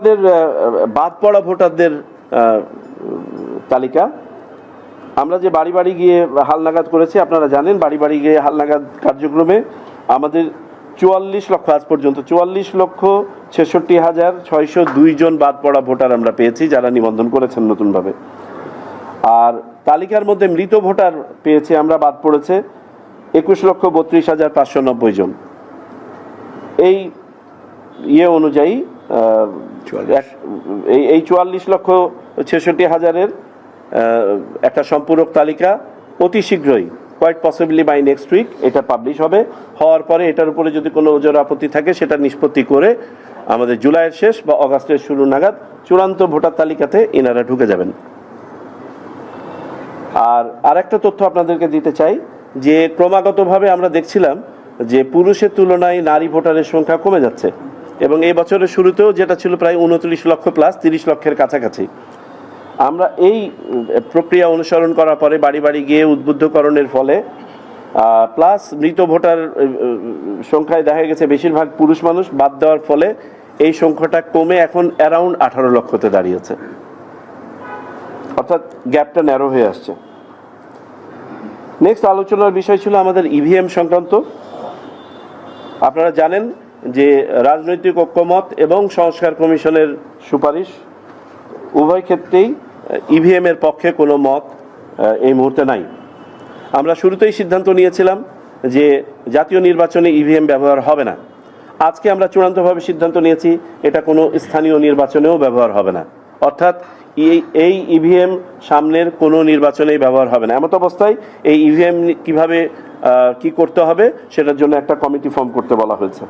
আমাদের বাদ পড়া ভোটারদের তালিকা। আমরা যে বাড়ি বাড়ি গিয়ে হালনাগাদ করেছি, আপনারা জানেন, বাড়ি বাড়ি গিয়ে হালনাগাদ কার্যক্রমে আমাদের চুয়াল্লিশ লক্ষ, আজ পর্যন্ত চুয়াল্লিশ লক্ষ ছেষট্টি হাজার ছয়শো দুই জন বাদ পড়া ভোটার আমরা পেয়েছি, যারা নিবন্ধন করেছেন নতুনভাবে। আর তালিকার মধ্যে মৃত ভোটার পেয়েছি আমরা, বাদ পড়েছে একুশ লক্ষ বত্রিশ হাজার পাঁচশো নব্বই জন। এই ইয়ে অনুযায়ী এই চুয়াল্লিশ লক্ষ ছেষট্টি হাজারের একটা সম্পূরক তালিকা। অতি শীঘ্রই quite possibly by next week এটা পাবলিশ হবে। হওয়ার পরে এটার উপরে যদি কোনো ওজোর আপত্তি থাকে, সেটা নিষ্পত্তি করে আমাদের জুলাইয়ের শেষ বা অগাস্টের শুরু নাগাদ চূড়ান্ত ভোটার তালিকাতে এনারা ঢুকে যাবেন। আর আরেকটা তথ্য আপনাদেরকে দিতে চাই, যে ক্রমাগতভাবে আমরা দেখছিলাম যে পুরুষের তুলনায় নারী ভোটারের সংখ্যা কমে যাচ্ছে। এবং এই বছরের শুরুতেও যেটা ছিল প্রায় উনত্রিশ লক্ষ প্লাস তিরিশ লক্ষের কাছাকাছি। আমরা এই প্রক্রিয়া অনুসরণ করার পরে বাড়ি বাড়ি গিয়ে উদ্বুদ্ধকরণের ফলে প্লাস মৃত ভোটার সংখ্যায় দেখা গেছে বেশিরভাগ পুরুষ মানুষ বাদ দেওয়ার ফলে এই সংখ্যাটা কমে এখন অ্যারাউন্ড আঠারো লক্ষতে দাঁড়িয়েছে। অর্থাৎ গ্যাপটা ন্যারো হয়ে আসছে। নেক্সট আলোচনার বিষয় ছিল আমাদের ইভিএম সংক্রান্ত। আপনারা জানেন যে রাজনৈতিক ঐক্যমত এবং সংস্কার কমিশনের সুপারিশ, উভয় ক্ষেত্রেই ইভিএম এর পক্ষে কোনো মত এই মুহূর্তে নাই। আমরা শুরুতেই সিদ্ধান্ত নিয়েছিলাম যে জাতীয় নির্বাচনে ইভিএম ব্যবহার হবে না। আজকে আমরা চূড়ান্তভাবে সিদ্ধান্ত নিয়েছি, এটা কোনো স্থানীয় নির্বাচনেও ব্যবহার হবে না। অর্থাৎ, এই ইভিএম সামনের কোনো নির্বাচনেই ব্যবহার হবে না। এমত অবস্থায় এই ইভিএম কীভাবে কি করতে হবে, সেটার জন্য একটা কমিটি ফর্ম করতে বলা হয়েছে।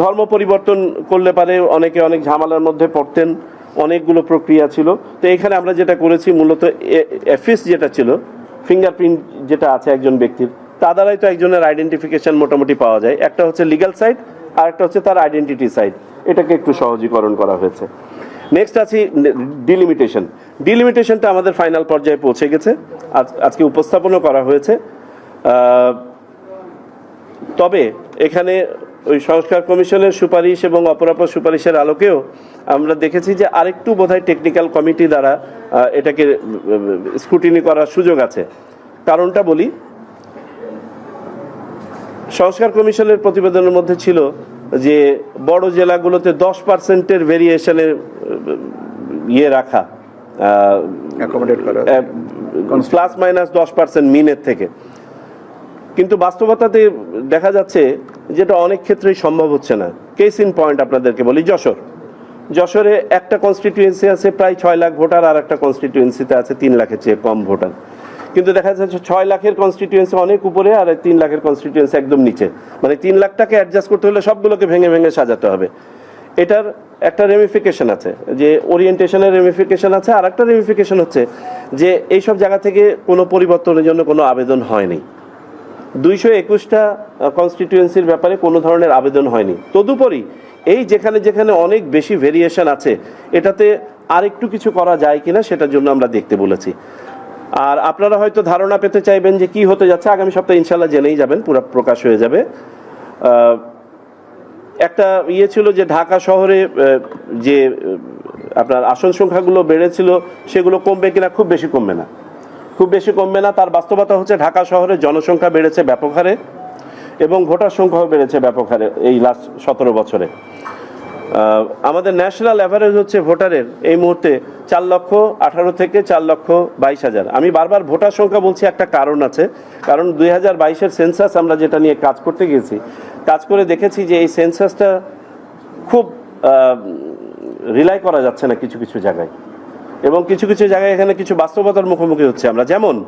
ধর্ম পরিবর্তন করলে পারে, অনেকে অনেক ঝামেলার মধ্যে পড়তেন, অনেকগুলো প্রক্রিয়া ছিল। তো এখানে আমরা যেটা করেছি মূলত এফিস যেটা ছিল ফিঙ্গারপ্রিন্ট যেটা আছে একজন ব্যক্তির তা দ্বারাই তো একজনের আইডেন্টিফিকেশন মোটামুটি পাওয়া যায়। একটা হচ্ছে লিগ্যাল সাইড আর একটা হচ্ছে তার আইডেন্টিটি সাইড এটাকে একটু সহজীকরণ করা হয়েছে। নেক্সট আছে ডিলিমিটেশন ডিলিমিটেশনটা আমাদের ফাইনাল পর্যায়ে পৌঁছে গেছে। আজ, আজকে উপস্থাপনও করা হয়েছে। তবে এখানে ওই সংস্কার কমিশনের সুপারিশ এবং অপরাপর সুপারিশের আলোকেও আমরা দেখেছি যে আরেকটু বোধহয় টেকনিক্যাল কমিটি দ্বারা এটাকে স্ক্রুটিনি করার সুযোগ আছে। কারণটা বলি সংস্কার কমিশনের প্রতিবেদনের মধ্যে ছিল যে বড় জেলাগুলোতে দশ পার্সেন্টের ভেরিয়েশনের ইয়ে রাখা প্লাস মাইনাস দশ পার্সেন্ট মিনের থেকে। কিন্তু বাস্তবতাতে দেখা যাচ্ছে যেটা অনেক ক্ষেত্রেই সম্ভব হচ্ছে না। কেস ইন পয়েন্ট আপনাদেরকে বলি, যশোর। যশোরে একটা কনস্টিটিউয়েন্সি আছে, প্রায় ছয় লাখ ভোটার, আর একটা কনস্টিটিউয়েন্সিতে আছে তিন লাখের চেয়ে কম ভোটার। কিন্তু দেখা যাচ্ছে ছয় লাখের কনস্টিটিউয়েন্সি অনেক উপরে, আর তিন লাখের কনস্টিটিউয়েন্সি একদম নিচে। মানে তিন লাখটাকে অ্যাডজাস্ট করতে হলে সবগুলোকে ভেঙে ভেঙে সাজাতে হবে। এটার একটা রেমিফিকেশন আছে, যে ওরিয়েন্টেশনের রেমিফিকেশন আছে, আর একটা রেমিফিকেশন হচ্ছে যে এইসব জায়গা থেকে কোনো পরিবর্তনের জন্য কোনো আবেদন হয়নি। দুইশো একুশটা কনস্টিটিউয়েন্সির ব্যাপারে কোনো ধরনের আবেদন হয়নি। তদুপরি এই যেখানে যেখানে অনেক বেশি ভেরিয়েশন আছে, এটাতে আরেকটু কিছু করা যায় কিনা সেটার জন্য আমরা দেখতে বলেছি। আর আপনারা হয়তো ধারণা পেতে চাইবেন যে কি হতে যাচ্ছে, আগামী সপ্তাহে ইনশাল্লাহ জেনেই যাবেন, পুরো প্রকাশ হয়ে যাবে। একটা ইয়ে ছিল যে ঢাকা শহরে যে আপনার আসন সংখ্যাগুলো বেড়েছিল, সেগুলো কমবে কিনা খুব বেশি কমবে না। খুব বেশি কমবে না। তার বাস্তবতা হচ্ছে ঢাকা শহরে জনসংখ্যা বেড়েছে ব্যাপক হারে এবং ভোটার সংখ্যাও বেড়েছে ব্যাপক হারে এই লাস্ট সতেরো বছরে। আমাদের ন্যাশনাল অ্যাভারেজ হচ্ছে ভোটারের এই মুহূর্তে চার লক্ষ আঠারো থেকে চার লক্ষ বাইশ হাজার। আমি বারবার ভোটার সংখ্যা বলছি, একটা কারণ আছে। কারণ দুই হাজার বাইশের সেন্সাস আমরা যেটা নিয়ে কাজ করতে গেছি কাজ করে দেখেছি যে এই সেন্সাসটা খুব রিলাই করা যাচ্ছে না কিছু কিছু জায়গায়। এবং কিছু কিছু জায়গায় এখানে কিছু বাস্তবতার মুখোমুখি হচ্ছে আমরা। যেমন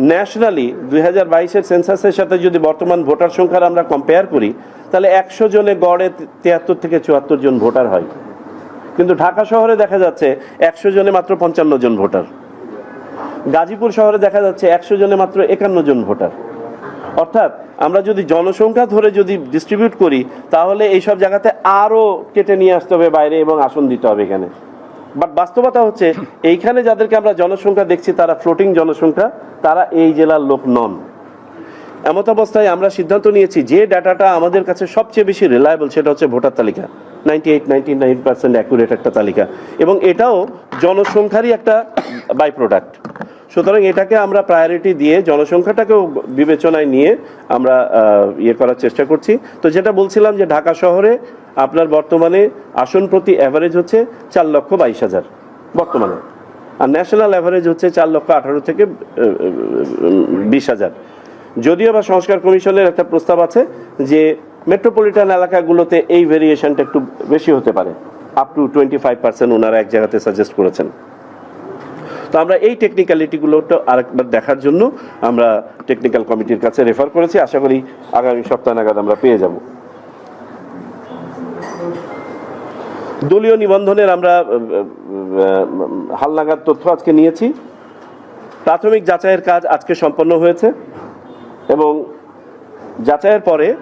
ন্যাশনালি দুই হাজার বাইশের সেন্সাসের সাথে যদি বর্তমান ভোটার সংখ্যার আমরা কম্পেয়ার করি, তাহলে একশো জনে গড়ে তিয়াত্তর থেকে চুয়াত্তর জন ভোটার হয়। কিন্তু ঢাকা শহরে দেখা যাচ্ছে একশো জনে মাত্র পঞ্চান্ন জন ভোটার। গাজীপুর শহরে দেখা যাচ্ছে একশো জনে মাত্র একান্ন জন ভোটার। অর্থাৎ আমরা যদি জনসংখ্যা ধরে যদি ডিস্ট্রিবিউট করি, তাহলে এইসব জায়গাতে আরও কেটে নিয়ে আসতে হবে বাইরে এবং আসন দিতে হবে এখানে। বাট বাস্তবতা হচ্ছে, এইখানে যাদেরকে আমরা জনসংখ্যা দেখছি, তারা ফ্লোটিং জনসংখ্যা, তারা এই জেলার লোক নন। এমত অবস্থায় আমরা সিদ্ধান্ত নিয়েছি, যে ডাটাটা আমাদের কাছে সবচেয়ে বেশি রিলায়েবল সেটা হচ্ছে ভোটার তালিকা। Ninety eight ninety nine percent accurate একটা তালিকা। এবং এটাও জনসংখ্যারই একটা বাই প্রোডাক্ট সুতরাং এটাকে আমরা প্রায়োরিটি দিয়ে, জনসংখ্যাটাকেও বিবেচনায় নিয়ে আমরা ইয়ে করার চেষ্টা করছি। তো যেটা বলছিলাম যে ঢাকা শহরে আপনার বর্তমানে আসন প্রতি অ্যাভারেজ হচ্ছে চার লক্ষ বাইশ হাজার, বর্তমানে। আর ন্যাশনাল অ্যাভারেজ হচ্ছে চার লক্ষ আঠারো থেকে বিশ হাজার। যদিও বা সংস্কার কমিশনের একটা প্রস্তাব আছে যে মেট্রোপলিটন এলাকাগুলোতে এই ভেরিয়েশনটা একটু বেশি হতে পারে up to twenty five percent ওনারা এক জায়গাতে সাজেস্ট করেছেন। তো আমরা এই টেকনিক্যালিটিগুলোটা আরেকবার দেখার জন্য আমরা টেকনিক্যাল কমিটির কাছে রেফার করেছি। আশা করি আগামী সপ্তাহ নাগাদ আমরা পেয়ে যাব। দলীয় নিবন্ধনের আমরা হালনাগাদ তথ্য আজকে নিয়েছি। প্রাথমিক যাচাইয়ের কাজ আজকে সম্পন্ন হয়েছে এবং যাচাইয়ের পরে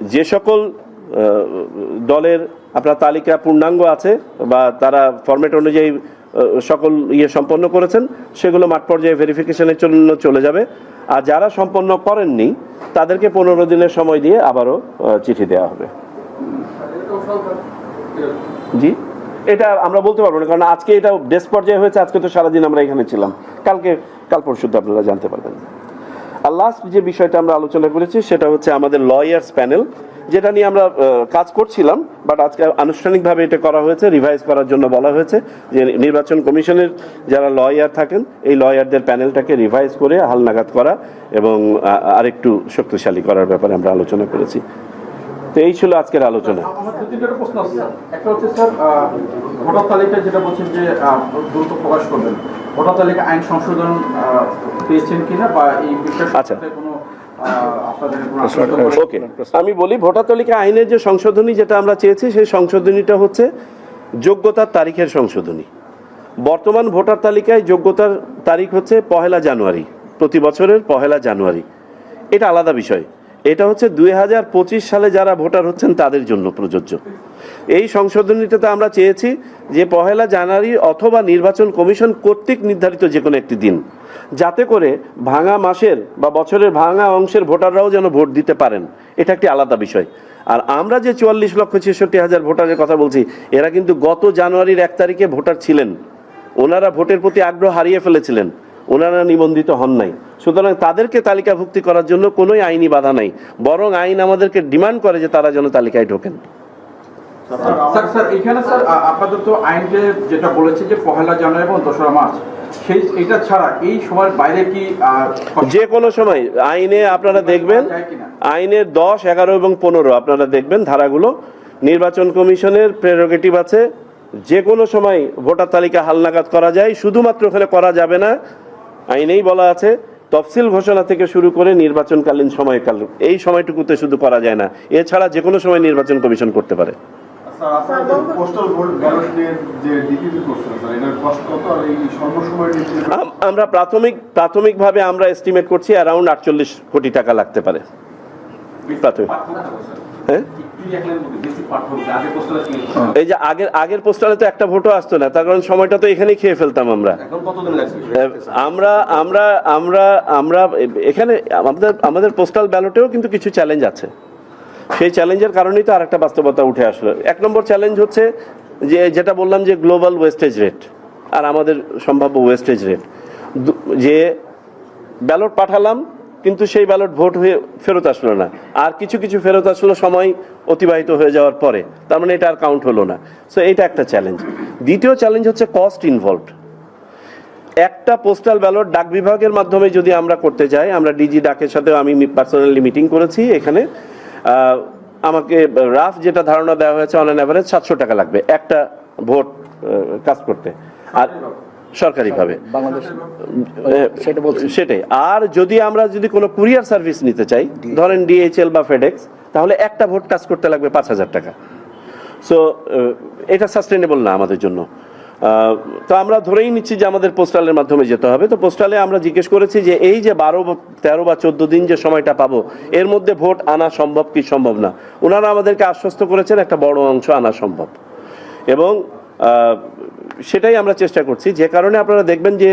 যে- সকল দলের আপনার তালিকা পূর্ণাঙ্গ আছে বা তারা ফরম্যাট অনুযায়ী সকল ইয়ে সম্পন্ন করেছেন, সেগুলো মাঠ পর্যায়ে ভেরিফিকেশনের জন্য চলে যাবে। আর যারা সম্পন্ন করেননি, তাদেরকে পনেরো দিনের সময় দিয়ে আবারও চিঠি দেওয়া হবে। জি? এটা আমরা বলতে পারব না, কারণ আজকে এটা ডেস্ক পর্যায়ে হয়েছে, আজকে তো সারাদিন আমরা এখানে ছিলাম। কালকে, কাল পরশু আপনারা জানতে পারবেন। আর লাস্ট যে বিষয়টা আমরা আলোচনা করেছি, সেটা হচ্ছে আমাদের লয়ার্স প্যানেল যেটা নিয়ে আমরা কাজ করছিলাম বাট আজকে আনুষ্ঠানিকভাবে এটা করা হয়েছে রিভাইজ করার জন্য বলা হয়েছে যে নির্বাচন কমিশনের যারা লয়ার থাকেন, এই লয়ারদের প্যানেলটাকে রিভাইজ করে হালনাগাদ করা এবং আরেকটু শক্তিশালী করার ব্যাপারে আমরা আলোচনা করেছি। তো এই ছিল আজকের আলোচনা। আমার দু তিনটা প্রশ্ন আছে স্যার। একটা হচ্ছে স্যার ভোটার তালিকা যেটা বলছেন যে দ্রুত প্রকাশ করবেন। ভোটার তালিকা আইন সংশোধন পেয়েছেন কিনা বা এই বিষয়ে আচ্ছা। ওকে। আমি বলি ভোটার তালিকা আইনের যে সংশোধনী যেটা আমরা চেয়েছি সেই সংশোধনীটা হচ্ছে যোগ্যতার তারিখের সংশোধনী। বর্তমান ভোটার তালিকায় যোগ্যতার তারিখ হচ্ছে পহেলা জানুয়ারি প্রতি বছরের পহেলা জানুয়ারি। এটা আলাদা বিষয়। এটা হচ্ছে দুই হাজার পঁচিশ সালে যারা ভোটার হচ্ছেন তাদের জন্য প্রযোজ্য। এই সংশোধনীটাতে আমরা চেয়েছি যে পহেলা জানুয়ারি অথবা নির্বাচন কমিশন কর্তৃক নির্ধারিত যে কোনো একটি দিন, যাতে করে ভাঙা মাসের বা বছরের ভাঙা অংশের ভোটাররাও যেন ভোট দিতে পারেন। এটা একটি আলাদা বিষয়। আর আমরা যে চুয়াল্লিশ লক্ষ ছেষট্টি হাজার ভোটারের কথা বলছি, এরা কিন্তু গত জানুয়ারির এক তারিখে ভোটার ছিলেন। ওনারা ভোটের প্রতি আগ্রহ হারিয়ে ফেলেছিলেন। ওনারা নিবন্ধিত হন নাই। সুতরাং তাদেরকে তালিকাভুক্তি করার জন্য কোনোই আইনি বাধা নাই। বরং আইন আমাদেরকে ডিমান্ড করে যে তারা যেন তালিকায় ঢোকেন। স্যার স্যার এখানে স্যার আপাতত আইন যে যেটা বলেছে যে পহেলা জানুয়ারি এবং দোসরা মার্চ সেই এটা ছাড়া এই সময়ের বাইরে কি যে কোনো সময়। আইনে আপনারা দেখবেন আইনের দশ এগারো এবং পনেরো আপনারা দেখবেন ধারাগুলো। নির্বাচন কমিশনের প্রেরোগেটিভ আছে। যে কোনো সময় ভোটার তালিকা হালনাগাদ করা যায়। শুধুমাত্র ওখানে করা যাবে না আইনেই বলা আছে তফসিল ঘোষণা থেকে শুরু করে নির্বাচনকালীন সময়কাল এই সময়টুকুতে শুধু করা যায় না। এছাড়া যে কোনো সময় নির্বাচন কমিশন করতে পারে। স্যার আপনাদের পোস্টাল ভোট ব্যালটের যে ডিপিপি করছেন স্যার এটার কষ্ট কত আর এই সর্বসময় ডিপিপি আম- আমরা প্রাথমিক প্রাথমিকভাবে আমরা এস্টিমেট করছি অ্যারাউন্ড আটচল্লিশ কোটি টাকা লাগতে পারে। প্রাথমিক হ্যাঁ? এই যে আগের আগের পোস্টালে তো একটা ভোটও আসতো না তার কারণ সময়টা তো এখানেই খেয়ে ফেলতাম আমরা। আমরা আমরা আমরা আমরা এখানে আমাদের আমাদের পোস্টাল ব্যালটেও কিন্তু কিছু চ্যালেঞ্জ আছে। সেই চ্যালেঞ্জের কারণেই তো আরেকটা বাস্তবতা উঠে আসলো। এক নম্বর চ্যালেঞ্জ হচ্ছে যে যেটা বললাম যে গ্লোবাল ওয়েস্টেজ রেট আর আমাদের সম্ভাব্য ওয়েস্টেজ রেট যে ব্যালট পাঠালাম কিন্তু সেই ব্যালট ভোট হয়ে ফেরত আসলো না। আর কিছু কিছু ফেরত আসলো সময় অতিবাহিত হয়ে যাওয়ার পরে। তার মানে এটা আর কাউন্ট হলো না। সো এটা একটা চ্যালেঞ্জ দ্বিতীয় চ্যালেঞ্জ হচ্ছে কস্ট ইনভলভড একটা পোস্টাল ব্যালট ডাক বিভাগের মাধ্যমে যদি আমরা করতে যাই, আমরা ডিজি ডাকের সাথেও আমি পার্সোনালি মিটিং করেছি এখানে। আমাকে রাফ যেটা ধারণা দেওয়া হয়েছে অন অ্যান অ্যাভারেজ সাতশো টাকা লাগবে একটা ভোট কাজ করতে। আর সরকারিভাবে। সেটাই। আর যদি আমরা যদি কোনো কুরিয়ার সার্ভিস নিতে চাই ধরেন ডিএইচএল বা ফেডেক্স তাহলে একটা ভোট কাজ করতে লাগবে পাঁচ হাজার টাকা। সো এটা সাস্টেনেবল না আমাদের জন্য। তো আমরা ধরেই নিচ্ছি যে আমাদের পোস্টালের মাধ্যমে যেতে হবে। তো পোস্টালে আমরা জিজ্ঞেস করেছি যে এই যে বারো তেরো বা চোদ্দ দিন যে সময়টা পাবো এর মধ্যে ভোট আনা সম্ভব কি সম্ভব না? ওনারা আমাদেরকে আশ্বস্ত করেছেন একটা বড় অংশ আনা সম্ভব। এবং সেটাই আমরা চেষ্টা করছি। যে কারণে আপনারা দেখবেন যে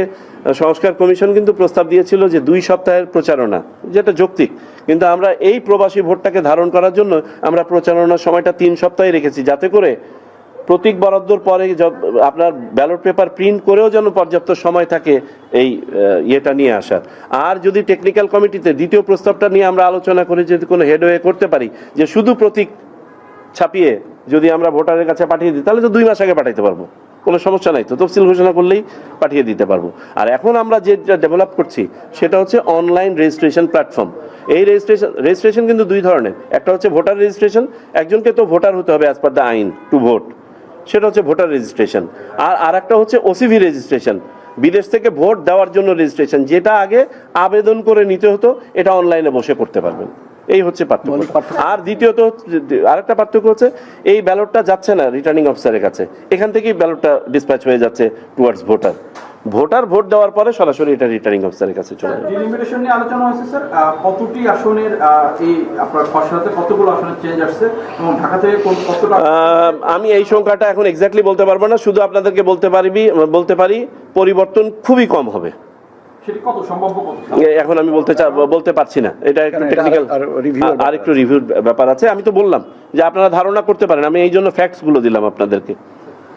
সংস্কার কমিশন কিন্তু প্রস্তাব দিয়েছিল যে দুই সপ্তাহের প্রচারণা, যেটা যৌক্তিক। কিন্তু আমরা এই প্রবাসী ভোটটাকে ধারণ করার জন্য আমরা প্রচারণার সময়টা তিন সপ্তাহে রেখেছি, যাতে করে প্রতীক বরাদ্দর পরে আপনার ব্যালট পেপার প্রিন্ট করেও যেন পর্যাপ্ত সময় থাকে এই ইয়েটা নিয়ে আসার। আর যদি টেকনিক্যাল কমিটিতে দ্বিতীয় প্রস্তাবটা নিয়ে আমরা আলোচনা করে যদি কোনো হেডওয়ে করতে পারি, যে শুধু প্রতীক ছাপিয়ে যদি আমরা ভোটারের কাছে পাঠিয়ে দিই, তাহলে তো দুই মাস আগে পাঠাইতে পারব। কোনো সমস্যা নাই তো, তফসিল ঘোষণা করলেই পাঠিয়ে দিতে পারব। আর এখন আমরা যেটা ডেভেলপ করছি, সেটা হচ্ছে অনলাইন রেজিস্ট্রেশন প্ল্যাটফর্ম এই রেজিস্ট্রেশন রেজিস্ট্রেশন কিন্তু দুই ধরনের। একটা হচ্ছে ভোটার রেজিস্ট্রেশন একজনকে তো ভোটার হতে হবে অ্যাজ পার দ্য আইন টু ভোট সেটা হচ্ছে ভোটার রেজিস্ট্রেশন আর আরেকটা হচ্ছে ওসিভি রেজিস্ট্রেশন বিদেশ থেকে ভোট দেওয়ার জন্য রেজিস্ট্রেশন যেটা আগে আবেদন করে নিতে হতো, এটা অনলাইনে বসে করতে পারবেন। এই হচ্ছে পার্থক্য। আর দ্বিতীয়ত হচ্ছে- আরেকটা পার্থক্য হচ্ছে এই ব্যালটটা যাচ্ছে না রিটার্নিং অফিসারের কাছে। এখান থেকেই ব্যালটটা ডিসপ্যাচ হয়ে যাচ্ছে টুয়ার্ডস ভোটার ভোটার ভোট দেওয়ার পরে সরাসরি এটা রিটার্নিং অফিসারের কাছে চলে যাবে ডিলিমিটেশন নিয়ে আলোচনা হয়েছে স্যার কতটি আসনের এই আপনার খসড়াতে কতগুলো আসনের চেঞ্জ আসছে এবং ঢাকা থেকে কোন- কতটা আমি এই সংখ্যাটা এখন এক্স্যাক্টলি বলতে পারব না শুধু আপনাদেরকে বলতে পারবি বলতে পারি পরিবর্তন খুবই কম হবে। এখন আমি বলতে চা- বলতে পারছি না। এটা একটু টেকনিক্যাল আর- একটু রিভিউর ব্যাপার আছে। আমি তো বললাম যে আপনারা ধারণা করতে পারেন। আমি এই জন্য ফ্যাক্টসগুলো দিলাম আপনাদেরকে।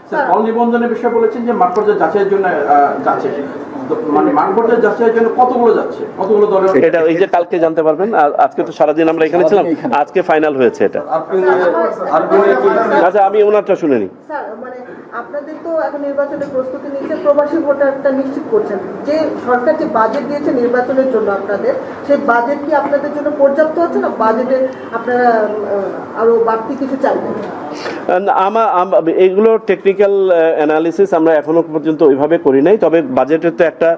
স্যার দল নিবন্ধনের বিষয়ে বলেছেন যে মাঠ পর্যায়ে যাচাইয়ের জন্য যাচ্ছে। মানে মাঠ যাচাইয়ের জন্য কতগুলো যাচ্ছে? কতগুলো দলের এটা এই যে কালকে জানতে পারবেন আর আজকে তো সারাদিন আমরা এখানে ছিলাম আজকে ফাইনাল হয়েছে এটা। আচ্ছা আমি ওনারটা শুনে নিই। মানে আপনাদের তো এখন নির্বাচনের প্রস্তুতি নিচ্ছে প্রবাসী ভোটারটা নিশ্চিত করছেন। যে সরকার যে বাজেট দিয়েছে নির্বাচনের জন্য আপনাদের সেই বাজেট কি আপনাদের জন্য পর্যাপ্ত আছে না বাজেটে আপনারা আরও বাড়তি কিছু চাইবেন? আমার এগুলো টেকনিক্যাল অ্যানালিসিস আমরা এখনও পর্যন্ত ওইভাবে করি নাই তবে বাজেটের তো একটা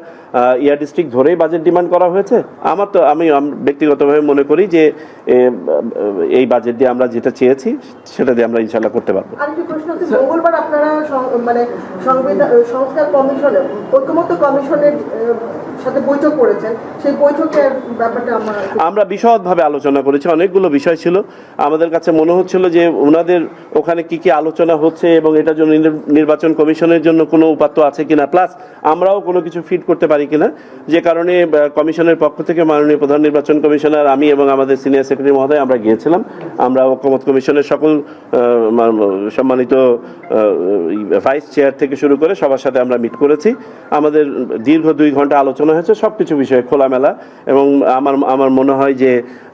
ইয়ার ডিস্ট্রিক্ট ধরেই বাজেট ডিমান্ড করা হয়েছে। আমার তো আমি ব্যক্তিগতভাবে মনে করি যে এই বাজেট দিয়ে আমরা যেটা চেয়েছি সেটা দিয়ে আমরা ইনশাল্লাহ করতে পারব। মঙ্গলবার আপনারা মানে সংস্কার কমিশনের ঐক্যমত্য কমিশনের সাথে বৈঠক করেছেন। সেই বৈঠকের ব্যাপারটা আমরা আমরা বিশদভাবে আলোচনা করেছি অনেকগুলো বিষয় ছিল। আমাদের কাছে মনে হচ্ছিল যে ওনাদের ওখানে কি কি আলোচনা হচ্ছে এবং এটার জন্য নির্বাচন কমিশনের জন্য কোনো উপাত্ত আছে কিনা। প্লাস আমরাও কোনো কিছু ফিট করতে পারি কিনা? যে কারণে কমিশনের পক্ষ থেকে মাননীয় প্রধান নির্বাচন কমিশনার আমি এবং আমাদের সিনিয়র সেক্রেটারি মহোদয় আমরা গিয়েছিলাম। আমরা ঐক্যমত কমিশনের সকল সম্মানিত ভাইস চেয়ার থেকে শুরু করে সবার সাথে আমরা মিট করেছি। আমাদের দীর্ঘ দুই ঘণ্টা আলোচনা হয়েছে সব কিছু বিষয়ে খোলামেলা এবং আমার আমার মনে হয় যে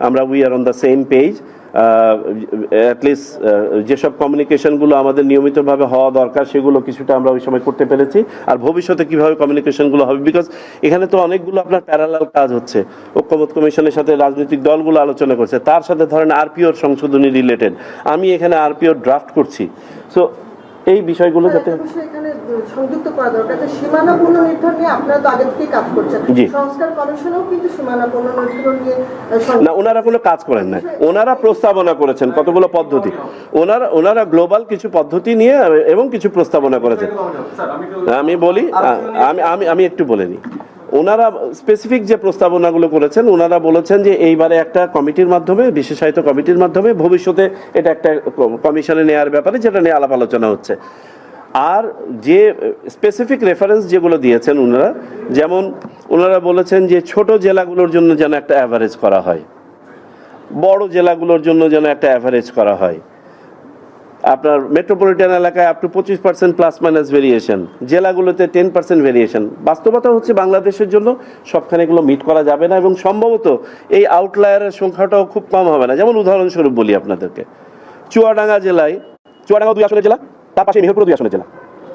আমরা we are on the same page at least যেসব কমিউনিকেশনগুলো আমাদের নিয়মিতভাবে হওয়া দরকার, সেগুলো কিছুটা আমরা ওই সময় করতে পেরেছি। আর ভবিষ্যতে কীভাবে কমিউনিকেশনগুলো হবে? বিকজ এখানে তো অনেকগুলো আপনার প্যারালাল কাজ হচ্ছে। ঐক্যমত কমিশনের সাথে রাজনৈতিক দলগুলো আলোচনা করছে। তার সাথে ধরেন আরপিওর সংশোধনী রিলেটেড আমি এখানে আরপিওর ড্রাফট করছি। সো এই বিষয়গুলো যাতে সংযুক্ত করা দরকার। যে সীমানা পুনর্নির্ধারণ নিয়ে আপনারা তো আগে থেকেই কাজ করছেন। জি। সংস্কার কমিশনেও কিন্তু সীমানা পুনর্নির্ধারণ নিয়ে না ওনারা কোনো কাজ করেন না। ওনারা প্রস্তাবনা করেছেন কতগুলো পদ্ধতি। ওনারা ওনারা গ্লোবাল কিছু পদ্ধতি নিয়ে এবং কিছু প্রস্তাবনা করেছেন। আমি বলি আমি আমি আমি একটু বলে নিই। ওনারা স্পেসিফিক যে প্রস্তাবনাগুলো করেছেন ওনারা বলেছেন যে এইবারে একটা কমিটির মাধ্যমে বিশেষায়িত কমিটির মাধ্যমে ভবিষ্যতে এটা একটা কমিশনে নেওয়ার ব্যাপারে যেটা নিয়ে আলাপ আলোচনা হচ্ছে। আর যে স্পেসিফিক রেফারেন্স যেগুলো দিয়েছেন ওনারা যেমন ওনারা বলেছেন যে ছোট জেলাগুলোর জন্য যেন একটা অ্যাভারেজ করা হয়, বড় জেলাগুলোর জন্য যেন একটা অ্যাভারেজ করা হয়। আপনার মেট্রোপলিটন এলাকায় আপ টু পঁচিশ পার্সেন্ট প্লাস মাইনাস ভেরিয়েশন জেলাগুলোতে টেন পার্সেন্ট ভেরিয়েশন বাস্তবতা হচ্ছে বাংলাদেশের জন্য সবখানে এগুলো মিট করা যাবে না এবং সম্ভবত এই আউটলায়ারের সংখ্যাটাও খুব কম হবে না। যেমন উদাহরণস্বরূপ বলি আপনাদেরকে, চুয়াডাঙ্গা জেলায়, চুয়াডাঙ্গা দুই আসনের জেলা? তার পাশে মেহেরপুর দুই আসনের জেলা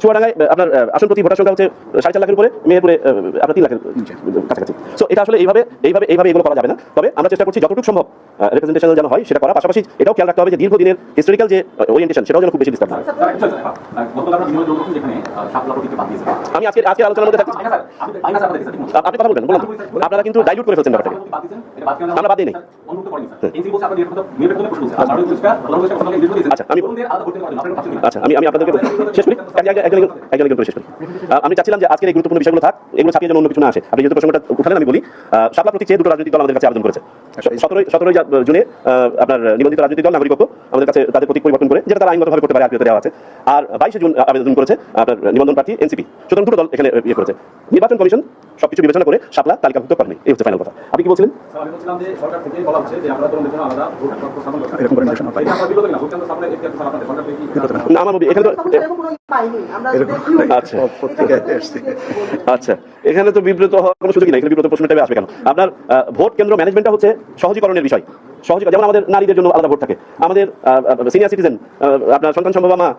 চুয়াডাঙ্গায় আপনার আসন প্রতি ভোটার সংখ্যা হচ্ছে সাড়ে চার লাখের উপরে মেহেরপুরে আপনার তিন লাখের কাছাকাছি। সো এটা আসলে এইভাবে এইভাবে এইভাবে এগুলো করা যাবে না। তবে আমরা চেষ্টা করছি যতটুকু সম্ভব রিপ্রেজেন্টেশন যেন হয় সেটা করা পাশাপাশি এটাও খেয়াল রাখতে হবে যে দীর্ঘদিনের হিস্টোরিক্যাল যে ওরিয়েন্টেশন সেটাও যেন খুব বেশি বিস্তার না হয়। প্রতীককে বাদ দিয়েছে। আমি আজকে আজকে আলোচনার মধ্যে থাকছি। আপনি কথা বলবেন বলুন। আপনারা কিন্তু ডাইলুট করে ফেলছেন ব্যাপারটাকে। আমরা বাদ দিই দিয়েছেন আচ্ছা, আমি- আচ্ছা আমি আমি আপনাদেরকে শেষ করি। আমি চাচ্ছিলাম যে আজকের এই গুরুত্বপূর্ণ বিষয়গুলো থাক, এগুলো ছাপিয়ে যেন অন্য কিছু না আসে। আপনি যেহেতু প্রসঙ্গটা উঠালেন আমি বলি সাপলা প্রতি চেয়ে দুটো রাজনৈতিক দল আমাদের কাছে আবেদন করেছে। সতেরোই সতেরোই জুনে আপনার নিবন্ধিত রাজনৈতিক দল নাগরিক পক্ষ আমাদের কাছে তাদের প্রতীক পরিবর্তন করে যেটা তারা আইনগতভাবে করতে পারে দেওয়া আছে। আর বাইশে জুন আবেদন করেছে আপনার নিবন্ধন প্রার্থী এনসিপি। সুতরাং দুটো দল এখানে ইয়ে করেছে। নির্বাচন কমিশন সবকিছু বিবেচনা করে সাপলা তালিকাভুক্ত করেনি। এই হচ্ছে ফাইনাল কথা। আপনি কি বলছিলেন? স্যার, আমি বলছিলাম যে সরকার থেকে বলা হচ্ছে যে আমরা তরুণদের জন্য আলাদা ভোট স্থাপন করতে এরকম করে নির্দেশনা পাই। এটা আপনার বিরোধী না ভোট কেন্দ্র স্থাপনের এখতিয়ার স্যার আপনাদের সরকার থেকে কি না। আমার এখানে তো তখন এরকম কোনো ই পাইনি। আমরা এরকম দেখিও নি। আচ্ছা। এসছে আচ্ছা। এখানে তো বিব্রত হওয়ার কোনো সুযোগই নাই। এখানে বিব্রত প্রশ্নটা আসবে কেন? আপনার আহ, ভোট কেন্দ্র ম্যানেজমেন্টটা হচ্ছে সহজীকরণের বিষয়। সহজীকরণ যেমন আমাদের নারীদের জন্য আলাদা ভোট থাকে। আমাদের সিনিয়র সিটিজেন আপনার সন্তান সম্ভবা মা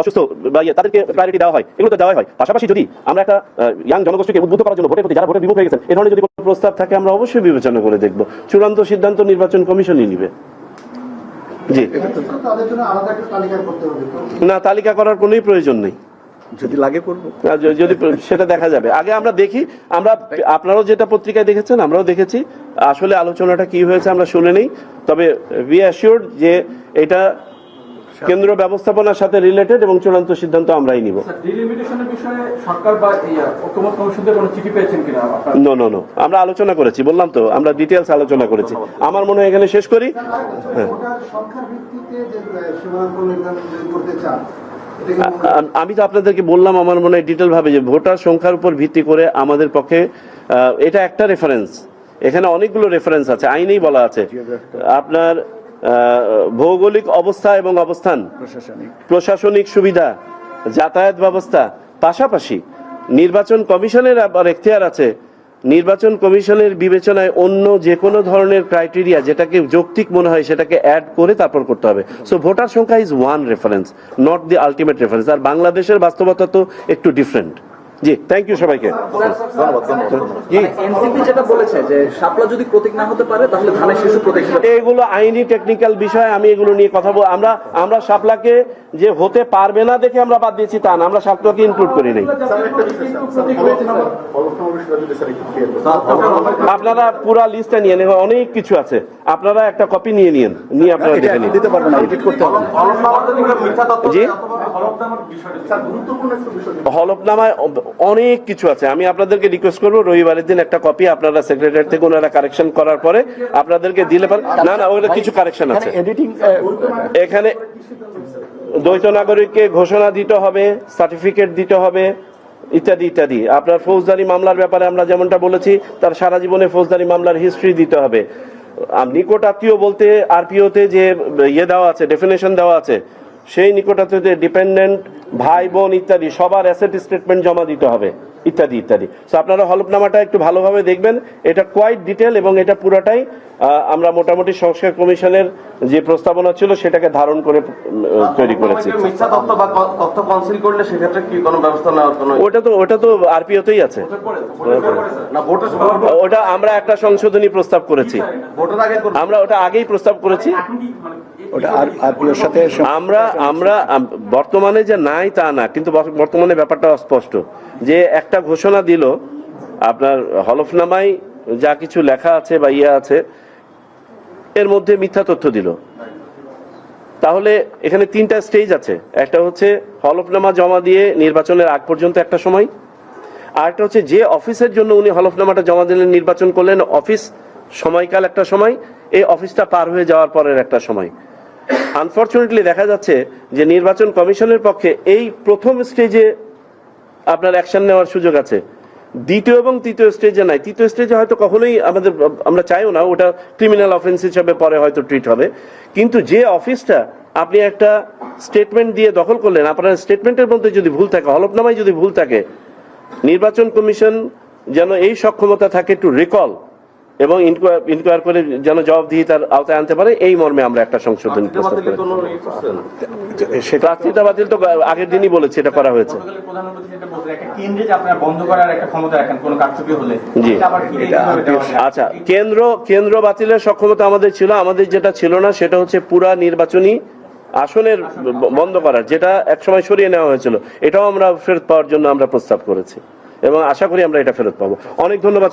অসুস্থ বা ইয়ে, তাদেরকে প্রায়োরিটি দেওয়া হয়। এগুলো তো দেওয়া হয়। পাশাপাশি যদি আমরা একটা ইয়াং জনগোষ্ঠীকে উদ্বুদ্ধ করার জন্য ভোটের প্রতি যারা ভোটে বিমুখ হয়ে গেছেন এ ধরনের যদি কোনো প্রস্তাব থাকে আমরা অবশ্যই বিবেচনা করে দেখব। চূড়ান্ত সিদ্ধান্ত নির্বাচন কমিশনই নিবে। জি। না তালিকা করার কোনোই প্রয়োজন নেই। যদি লাগে করব। যদি সেটা দেখা যাবে। আগে আমরা দেখি আমরা আপনারাও যেটা পত্রিকায় দেখেছেন আমরাও দেখেছি। আসলে আলোচনাটা কি হয়েছে আমরা শুনে নেই। তবে বি অ্যাসিওর্ড যে এটা কেন্দ্র ব্যবস্থাপনার সাথে রিলেটেড এবং চূড়ান্ত সিদ্ধান্ত আমরাই নিব। স্যার ডিলিমিটেশনের বিষয়ে সরকার বা এই, আহ, ঐক্যমত কমিশন থেকে কোনো চিঠি পেয়েছেন কিনা আপনার? নো নো নো আমরা আলোচনা করেছি বললাম তো আমরা ডিটেলস আলোচনা করেছি। আমার মনে হয় এখানে শেষ করি। হ্যাঁ। আমি তো আপনাদেরকে বললাম আমার মনে হয় ডিটেল ভাবে যে ভোটার সংখ্যার উপর ভিত্তি করে আমাদের পক্ষে এটা একটা রেফারেন্স এখানে অনেকগুলো রেফারেন্স আছে আইনেই বলা আছে। আপনার ভৌগোলিক অবস্থা এবং অবস্থান প্রশাসনিক। প্রশাসনিক সুবিধা যাতায়াত ব্যবস্থা পাশাপাশি নির্বাচন কমিশনের আবার এখতিয়ার আছে নির্বাচন কমিশনের বিবেচনায় অন্য যে কোনো ধরনের ক্রাইটেরিয়া যেটাকে যৌক্তিক মনে হয় সেটাকে অ্যাড করে তারপর করতে হবে। সো ভোটার সংখ্যা is one reference not the ultimate reference আর বাংলাদেশের বাস্তবতা তো একটু ডিফারেন্ট জি থ্যাংক ইউ সবাইকে। এগুলো আইনি টেকনিক্যাল বিষয় আমি এগুলো নিয়ে কথা বল আমরা আমরা শাপলাকে যে হতে পারবে না দেখে আমরা বাদ দিয়েছি তা না আমরা শাপলাকে ইনক্লুড করি নাই। আপনারা পুরা লিস্টটা নিয়ে নেন অনেক কিছু আছে। আপনারা একটা কপি নিয়ে নিন নিয়ে আপনারা দেখে নিন। দিতে পারব না এডিট করতে হবে। জি? স্যার গুরুত্বপূর্ণ একটা বিষয় হলফনামায় অনেক কিছু আছে। আমি আপনাদেরকে রিকোয়েস্ট করব রবিবারের দিন একটা কপি আপনারা সেক্রেটারি থেকে ওনারা কারেকশন করার পরে আপনাদেরকে দিলে পারেন না না ওটা কিছু কারেকশন আছে। এখানে দ্বৈত নাগরিককে ঘোষণা দিতে হবে সার্টিফিকেট দিতে হবে ইত্যাদি ইত্যাদি। আপনার ফৌজদারি মামলার ব্যাপারে আমরা যেমনটা বলেছি তার সারা জীবনে ফৌজদারি মামলার হিস্ট্রি দিতে হবে। নিকট আত্মীয় বলতে আরপিওতে যে ইয়ে দেওয়া আছে ডেফিনেশন দেওয়া আছে সেই নিকট আত্মীয়তে ডিপেন্ডেন্ট ভাই বোন ইত্যাদি সবার অ্যাসেট স্টেটমেন্ট জমা দিতে হবে। ইত্যাদি ইত্যাদি। তো আপনারা হলফনামাটা একটু ভালোভাবে দেখবেন। এটা কোয়াইট ডিটেল এবং এটা পুরাটাই আমরা মোটামুটি সংস্কার কমিশনের যে প্রস্তাবনা ছিল সেটাকে ধারণ করে তৈরি করেছি। কোনো ওটা তো ওটা তো আরপিওতেই আছে। ওটা আমরা একটা সংশোধনী প্রস্তাব করেছি। ভোটের আগে করবে আমরা ওটা আগেই প্রস্তাব করেছি। ওটা আরপিওর সাথে আমরা আমরা বর্তমানে যে নাই তা না কিন্তু বর্তমানে ব্যাপারটা অস্পষ্ট। যে একটা ঘোষণা দিল, আপনার হলফনামায় যা কিছু লেখা আছে বা ইয়ে আছে, এর মধ্যে মিথ্যা তথ্য দিল। তাহলে এখানে তিনটা স্টেজ আছে। একটা হচ্ছে হলফনামা জমা দিয়ে নির্বাচনের আগ পর্যন্ত একটা সময় আর একটা হচ্ছে যে অফিসের জন্য উনি হলফনামাটা জমা দিলেন, নির্বাচন করলেন, অফিস সময়কাল একটা সময়, এই অফিসটা পার হয়ে যাওয়ার পরের একটা সময়। আনফর্চুনেটলি দেখা যাচ্ছে যে নির্বাচন কমিশনের পক্ষে এই প্রথম স্টেজে আপনার অ্যাকশন নেওয়ার সুযোগ আছে। দ্বিতীয় এবং তৃতীয় স্টেজে নাই। তৃতীয় স্টেজে হয়তো কখনোই আমাদের, আমরা চাইও না, ওটা ক্রিমিনাল অফেন্স হিসাবে পরে হয়তো ট্রিট হবে। কিন্তু যে অফিসটা আপনি একটা স্টেটমেন্ট দিয়ে দখল করলেন, আপনার স্টেটমেন্টের মধ্যে যদি ভুল থাকে, হলফনামায় যদি ভুল থাকে, নির্বাচন কমিশন যেন এই সক্ষমতা থাকে টু রিকল এবং ইনকোয়ার করে যেন জবাবদিহিতার আওতায় আনতে পারে এই মর্মে আমরা একটা সংশোধনী প্রস্তাব করি কোনো ই করছেন? সেটা প্রার্থিতা বাতিল তো আগের দিনই বলেছি এটা করা হয়েছে। পর্তুগালের প্রধানমন্ত্রী যেটা বলছেন, একটা কেন্দ্রে যে আপনারা বন্ধ করার একটা ক্ষমতা রাখেন কোনো কারচুপি হলে জি। এটা আবার কি এটা কীভাবে দেওয়া যায়? আচ্ছা কেন্দ্র কেন্দ্র বাতিলের সক্ষমতা আমাদের ছিল আমাদের যেটা ছিল না সেটা হচ্ছে পুরা নির্বাচনী আসনের বন্ধ করার যেটা একসময় সরিয়ে নেওয়া হয়েছিল। এটাও আমরা ফেরত পাওয়ার জন্য আমরা প্রস্তাব করেছি। এবং আশা করি আমরা এটা ফেরত পাবো। অনেক ধন্যবাদ।